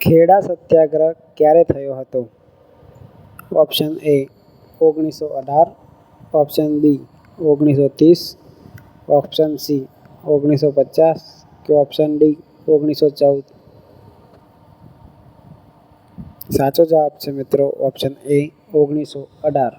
ખેડા સત્યાગ્રહ ક્યારે થયો હતો? ઓપ્શન એ ઓગણીસો અઢાર. ઓપ્શન બી ઓગણીસો ત્રીસ. ઓપ્શન સી ઓગણીસો પચાસ. કે ઓપ્શન ડી ઓગણીસો ચૌદ. સાચો જવાબ છે મિત્રો ઓપ્શન એ ઓગણીસો અઢાર.